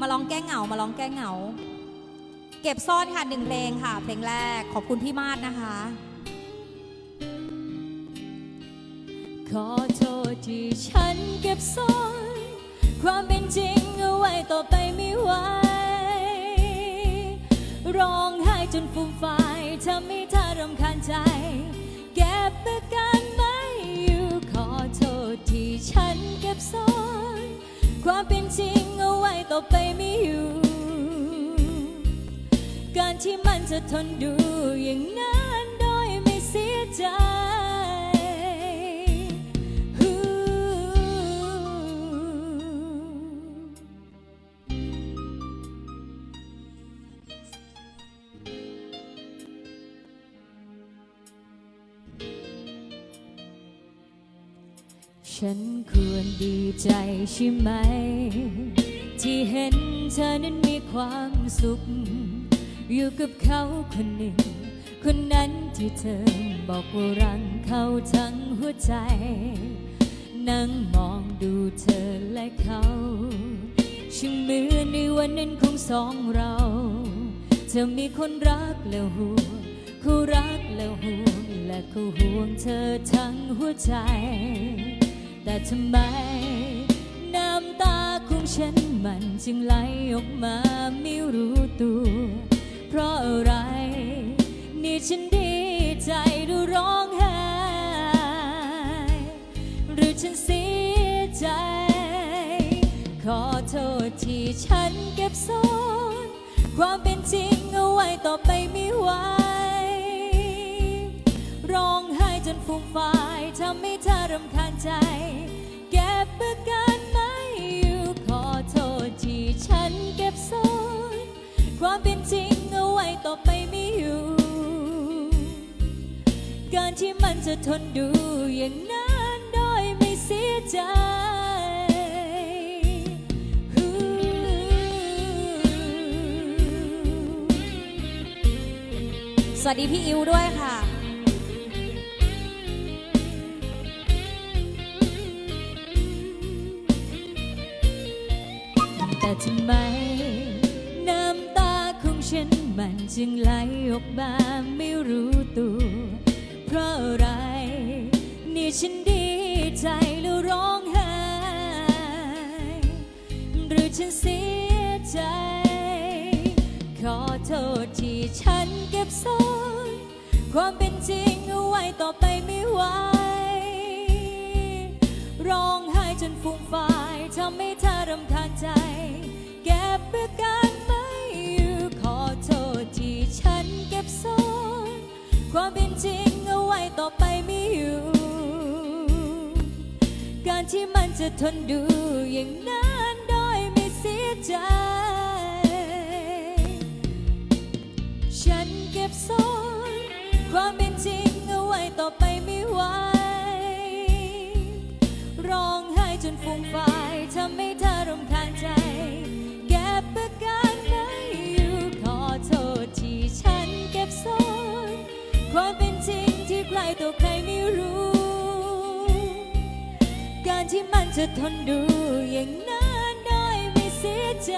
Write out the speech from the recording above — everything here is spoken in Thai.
มาร้องแก้เหงา มาร้องแก้เหงา เก็บซ่อนค่ะหนึ่งเพลงค่ะ เพลงแรกขอบคุณพี่มาดนะคะ ขอโทษที่ฉันเก็บซ่อน ความเป็นจริงเอาไว้ต่อไปไม่ไหวร้องไห้จนฟูมฟายทำให้เธอรำคาญใจ เก็บอาการไม่อยู่ขอโทษที่ฉันเก็บซ่อน ความเป็นจริง ต่อไปไม่อยู่ การที่มันจะทนดูอย่างนั้นโดยไม่เสียใจฉันควรดีใจใช่ไหม ที่เห็นเธอนั้นมีความสุข อยู่กับเขาคนหนึ่ง คนนั้นที่เธอบอกว่ารังเขาทั้งหัวใจ นั่งมองดูเธอและเขาช่างเหมือนในวันนั้นของสองเราเธอมีคนรักแล้วห่วงเขารักแล้วห่วงและเขาห่วงเธอทั้งหัวใจ แต่ทำไมน้ำตาของฉัน มันจึงไหลออกมาไม่รู้ตัว เพราะอะไร นี่ฉันดีใจหรือร้องไห้หรือฉันเสียใจ ขอโทษที่ฉันเก็บซ่อนความเป็นจริงเอาไว้ต่อไปไม่ไหวร้องไห้จนฟูมฟายทำให้เธอรำคาญใจ ความเป็นจริงเอาไว้ต่อไปไม่อยู่ การที่มันจะทนดูอย่างนั้นโดยไม่เสียใจสวัสดีพี่อิวด้วยค่ะ แต่ทำไม ฉันมันจึงไหลออกมาไม่รู้ตัว เพราะอะไร นี่ฉันดีใจแล้วร้องไห้ หรือฉันเสียใจ ขอโทษที่ฉันเก็บซ่อนความเป็นจริงเอาไว้ต่อไปไม่ไหว ร้องไห้จนฟูมฟายทำให้เธอรำคาญใจเก็บอากา ทนดูอย่างนั้นโดยไม่เสียใจ ที่มันจะทนดูอย่างนั้นโดยไม่เสียใจ